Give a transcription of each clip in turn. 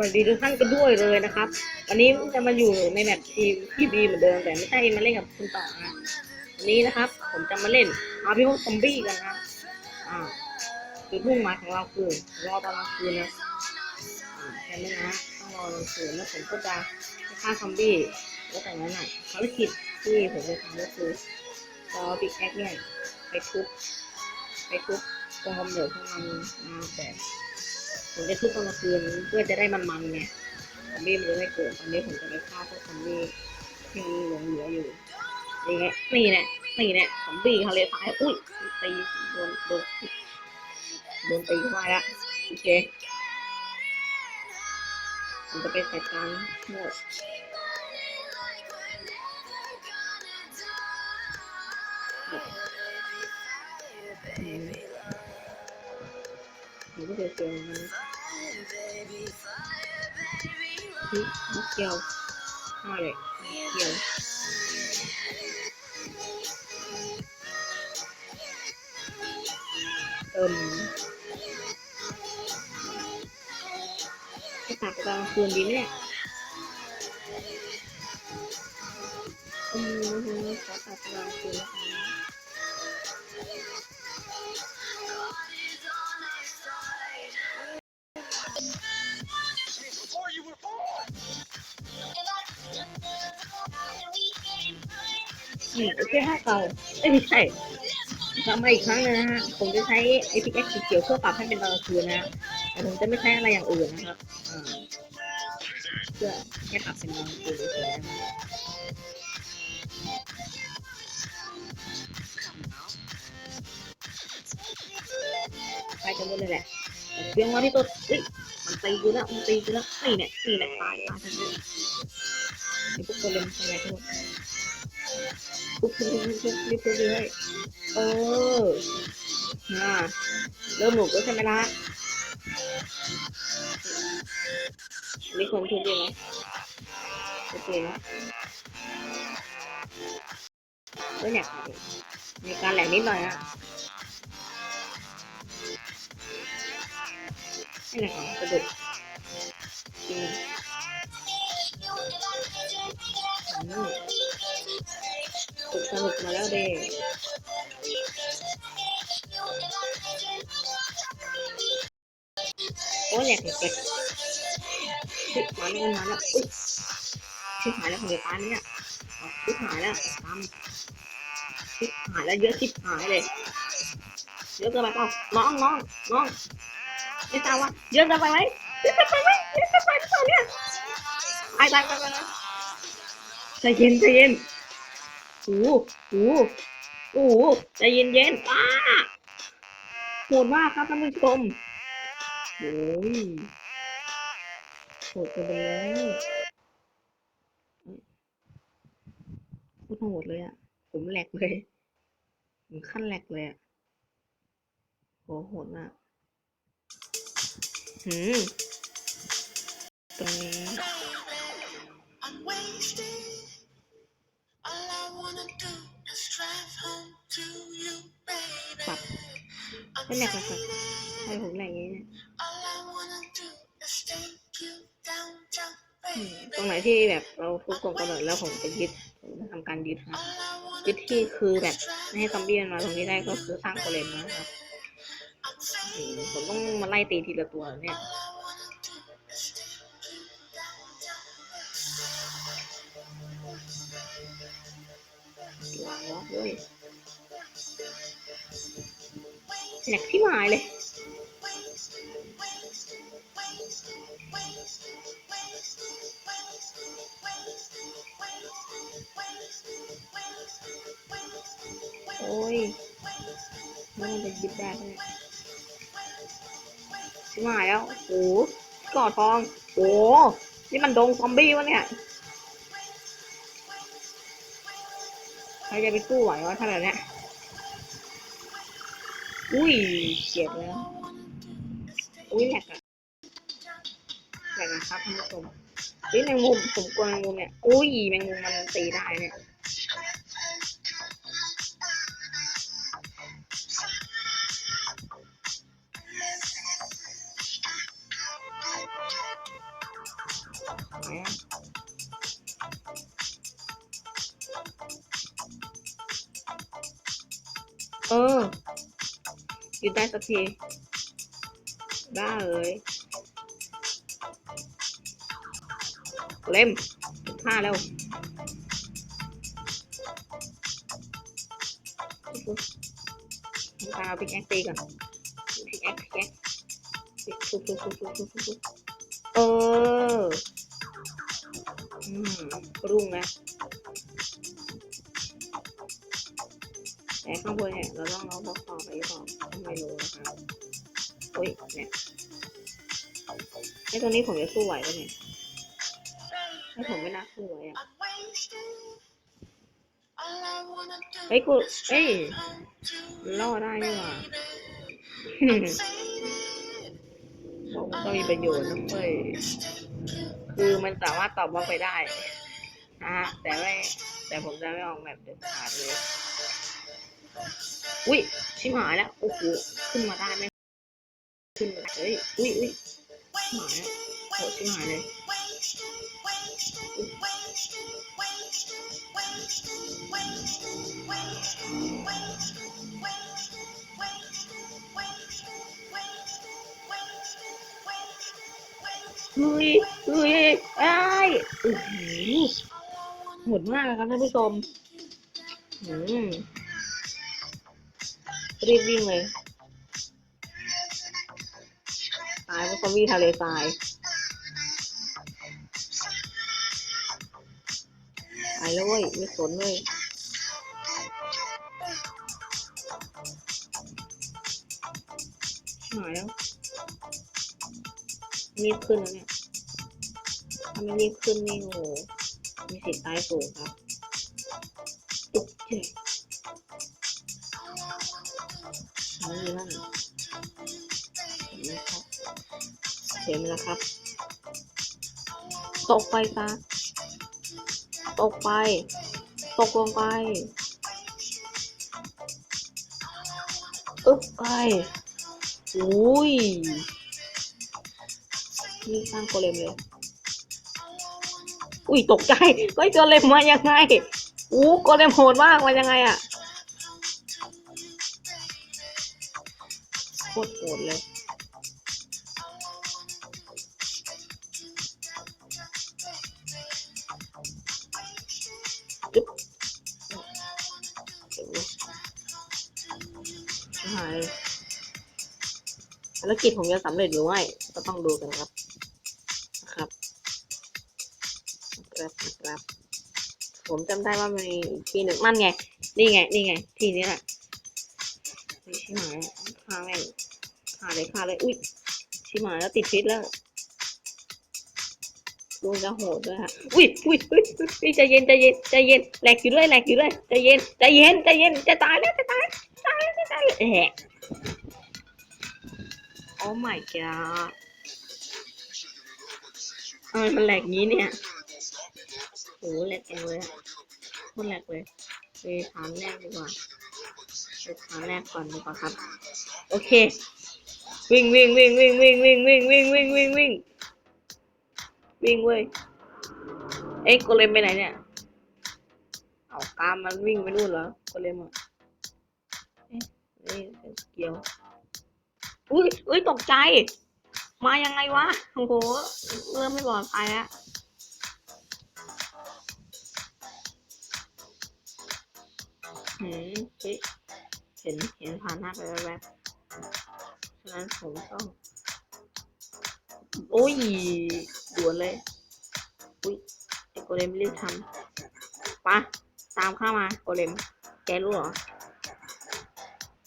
วัสดีทุกท่านกันด้วยเลยนะครับ วันนี้จะมาอยู่ในแมตช์ทีมที่บีเหมือนเดิมแต่ไม่ใช่มาเล่นกับคุณต่อนะวันนี้นะครับ ผมจะมาเล่นอาร์พิโอซอมบี้กันนะครับอ่าคือพุ่งหมายของเราคือรอตอนกลางคืนนะอ่าใช่ไหมนะต้องรอกลางคืนแล้วผมก็จะฆ่าซอมบี้แล้วจากนั้นอะภารกิจที่ผมจะทำก็คือรอบิ๊กแอคเนี่ยไปทุบไปทุบตรงกำเนิดของมันมาแต่ ผมจะทุบตอนกลางคืนเพื่อจะได้มันๆไงซอมบี้มันจะไม่เกิดตอนนี้ผมจะไปฆ่าพวกซอมบี้ที่มีหลงเหลืออยู่นี่ไงนี่แน่นี่แน่ซอมบี้ทะเลทรายอุ้ยตีโดนโดนโดนตีเข้าไปละโอเคผมจะไปจัดการหมดอื มผมก็จะเจอมันเฮ้ยนิดเดียวห้าเลยเดียวเติมจะตักกลางคืนดีไหมเนี่ยอืมขอตักกลางคืนแล้วกั นนะอืมโอเคห้าเก่าเอ้ยไม่ใช่ทำมาอีกครั้งนึงนะฮะผมจะใช้ไอพิกแอคสีเขียวเพื่อปรับให้เป็นตอนกลางคืนนะฮะแต่ผมจะไม่ใช้อะไรอย่างอื่นนะครับเพื่อแค่ปรับเป็นตอนกลางคืนเฉยๆนะไปกันหมดเลยแหละเพียงว่าที่ตัวเฮ้ยมันตีกูแล้วมันตีกูแล้วนี่เนี่ยนี่แหละตายตายทั้งนั้นไอ้พวกตัวเล็มไปไหนทั้งหมด ปุ๊บปุ๊บปุ๊บปุ๊บปุ๊บปุ๊บเลยเออน่าเริ่มหนุนกแล้วใช่ไหมล่ะมีคนทุบยังไหมโอเคนะก็เนี่ยมีการแหลกนิดหน่อยนะนี่แหละกระดูกจริง สนุกมาแล้วเด้โอ้ยแหลกแหลกแหลกชิบหายแล้วมันมาแล้วอุ้ยชิบหายแล้วของเดือดตาเนี่ยชิบหายแล้วตามชิบหายแล้วเยอะชิบหายเลยเยอะเกินไปเปล่าน้องน้องน้องไม่ทราบว่าเยอะเกินไปไหมเยอะเกินไปไหมเยอะเกินไปหรือเปล่าเนี่ยไปไปไปไปไปใจเย็นใจเย็น โอ้โหโอ้โหใจเย็นๆป้าโหดมากครับท่านผู้ชมโอ้ยโหดเกันไปแล้วพูดโหดเลยอะ ผมแหลกเลยถึงขั้นแหลกเลยอะโหโหดมากหืมตรงนี้ ไม่แหลกเลยครับ faded. ใช่ผมแหลกอย่างนี้เนี่ย All I wanna do is take you downtown, อืม baby. ตรงไหนที่แบบเราทุบกลมกำเนิดแล้วผมจะยึดผมจะทำการยึดครับ All I wanna ยึดที่ do คือแบบ is drive ไม่ให้ซอมบี้มันมาตรงนี้ได้ก็คือสร้างโกเลมนะครับ I'm อืม faded. ผมต้องมาไล่ตีทีละตัวเนี่ย All I wanna do is take you downtown, baby. วางล็อกด้วย แหลกที่หมายเลย โอ้ยมันจะยึดได้ไหมเนี่ยที่หมายแล้ว โอ้กอดทอง โอ้นี่มันดงซอมบี้วะเนี่ย ใครจะไปสู้ไหววะถ้าแบบเนี้ย อุ้ยเจ็บแล้ว อุ้ยแหลกอะแหลกนะครับท่านผู้ชมอุ้ยแมงมุมผมกลัวแมงมุมเนี่ย อุ้ยแมงมุมมันตีได้เนี่ยเออ ยู่ใต้สักทีได้เลยเล่มผ้าแล้วทำกาเอาพิกแอคตีก่อนพิกแอคพิกแอคทุบทุบทุบทุบทุบทุบทุบเออ อืมรุ่งนะ แต่ข้างบนเนี่ยเราต้องเอาบล็อกต่อไปหรือเปล่าไม่รู้นะครับอุ้ยเนี่ยไอ้ตัวนี้ผมจะสู้ไหวปะเนี่ยไอ้ผมไม่น่าสู้ไหวอะเฮ้ยกูเอ้ยล่อได้นี่หว่าบอกว่าก็มีประโยชน์นะเว้ยคือมันสามารถตอบบล็อกไปได้นะฮะแต่ไม่แต่ผมจะไม่ออกแบบเด็ดขาดเลย อุ้ยชิบหายแล้วโอ้โหขึ้นมาได้ไหมขึ้นมาเฮ้ยอุ้ยอุ้ยชิบหายแล้วโหชิบหายเลยเฮ้ยเฮ้ยไอ้ายโอ้โหโหดมากเลยครับท่านผู้ชมอืม รีบวิ่งเลยตายเพราะซอมบี้ทะเลทรายตายแล้วเว้ยไม่สนเว้ยหายแล้วรีบขึ้นแล้วเนี่ยถ้าไม่รีบขึ้นนี่โอ้โหมีสิทธิ์ตายสูงครับ ตุ๊กเจ๊ เอาดีนั่นนไหมครับเห็นไหมล่ะครับ ตกไปซะตกไป ตกลงไปอึ๊บไปอุ้ยนี่สร้างโกเลมเลยอุ้ยตกใจเฮ้ยโกเลมมายังไงอู้โกเลมโหดมากมายังไงอะ โคตรโหดเลยจึ๊บเดี๋ยวนะหายภารกิจผมจะสำเร็จหรือไม่ก็ต้องดูกันครับนะครับครับนะครับ ผมจำได้ว่ามันมีอีกทีหนึ่งนั่นไง นี่ไง นี่ไง ทีนี้แหละไม่ใช่ไหมายฆ่าแม่งฆ่าเลยฆ่าเลย อุ้ยชิบหายแล้วติดพิษแล้วดูจะโหดด้วยฮะ อุ้ยอุ้ยอุ้ยอุ้ยใจเย็นใจเย็นใจเย็นแหลกอยู่ด้วยแหลกอยู่ด้วยใจเย็นใจเย็นใจเย็นจะตายแล้วจะตายตายแล้วจะตายแล้วแอะโอ้ my god เออมันแหลกงี้เนี่ยโหแหลกเองเลยโคตรแหลกเลยไปฐานแรกดีกว่าไปฐานแรกก่อนดีกว่าครับ โอเค วิ่งวิ่งวิ่งวิ่งวิ่งวิ่งวิ่งวิ่งวิ่งวิ่งวิ่งวิ่งเว้ยเอ้ยโกเลมไปไหนเนี่ยเอากามมันวิ่งไปนู่นเหรอโกเลมอะเอ๊ะเอ๊ะเกี่ยวอุ้ยอุ้ยตกใจ มายังไงวะโอ้โหเริ่มไม่ปลอดภัยแล้วหืมเฮ้ยเห็นเห็นผ่านหน้าไปแวบๆ ฉะนั้นผมต้อง โอ้ยด่วนเลย อุ้ยไอโกเลมรีบทำปะตามเข้ามาโกเลม แกรู้เหรอ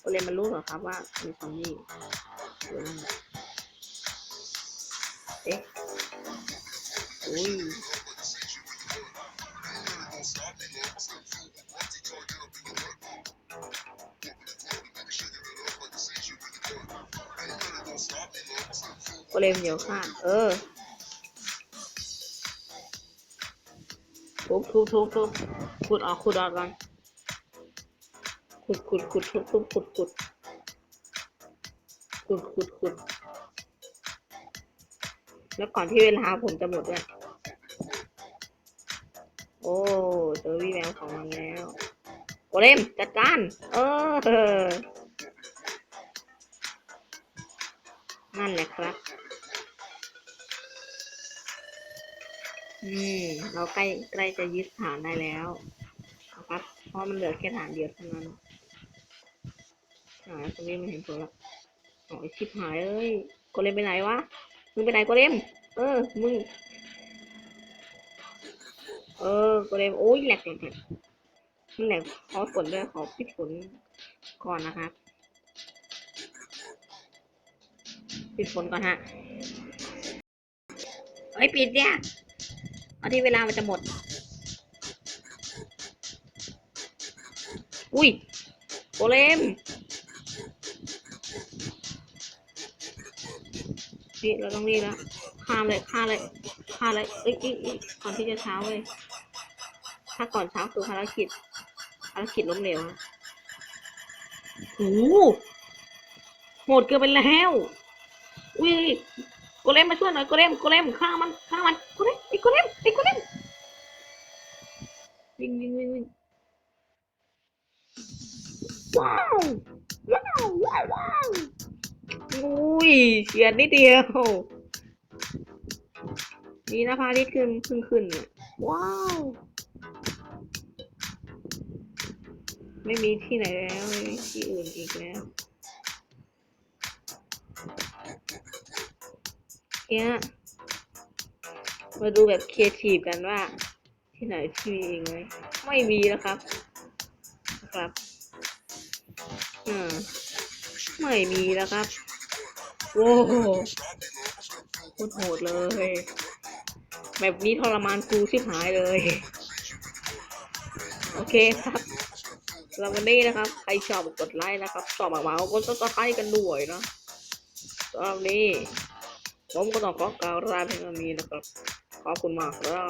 โกเลมมันรู้เหรอครับว่ามีซอมบี้อยู่นั่นเอ๊ะอุ้ย โกเลมเดี๋ยวค่ะเออทุบทุบทุบทุบขุดออกขุดออกก่อนขุดขุดขุดทุบทุบขุดขุดขุดขุดขุดแล้วก่อนที่เวลาผมจะหมดด้วยโอ้เจอวี่แววของมันแล้วโกเลมจัดการเออนั่นแหละครับ อืมเราใกล้ใกล้จะยึดฐานได้แล้วนะครับเพราะมันเหลือแค่ฐานเดียวเท่านั้นอ่าตรงนี้มันเห็นผลละโอ้ยชิบหายเอ้ยโกเลมไปไหนวะมึงไปไหนโกเลมเออมึงเออโกเลมโอ้ยแหลกแหลกแหลกมันแหลกขอฝนด้วยขอพิดฝนก่อนนะครับปิดฝนก่อนฮะเฮ้ยปิดเนี่ย เอาที่เวลามันจะหมด อุ้ยโกเลมนี่เราต้องรีบแล้วข้าเลยข้าเลยข้าเลยเอ้ยเอ้ยเอ้ยก่อนที่จะเช้าเลย ถ้าก่อนเช้าคือภารกิจภารกิจล้มเหลวฮะโอ้โหโหดเกินไปแล้ว อุ้ย โกเลมมาช่วยหน่อยโกเลมโกเลมฆ่ามันฆ่ามันโกเลมไอ้โกเลมไอ้โกเลมวิ่งวิ่งวิ่งวิ่งว้าวว้าวว้าวว้าวอุ้ยเฉียดนิดเดียวนี่นะพาทิตขึ้นขึ้นขึ้นเนี่ยว้าว ไม่มีที่ไหนแล้วไม่มีที่อื่นอีกแล้ว เนี่ยมาดูแบบครีเอทีฟกันว่า ที่ไหนที่มีอีกไหมไม่มีนะครับ ครับอ่าไม่มีแล้วครับ โว้โหโคตรโหดเลย แบบนี้ทรมานกูชิบหายเลย โอเคครับสำหรับวันนี้นะครับ ใครชอบกดไลค์นะครับชอบมากๆกดซับสไครต์กันด้วยนะสำหรับวันนี้ ผมก็ต้องขอกล่าวลาเพียงเท่านี้นะครับ ขอบคุณมากครับ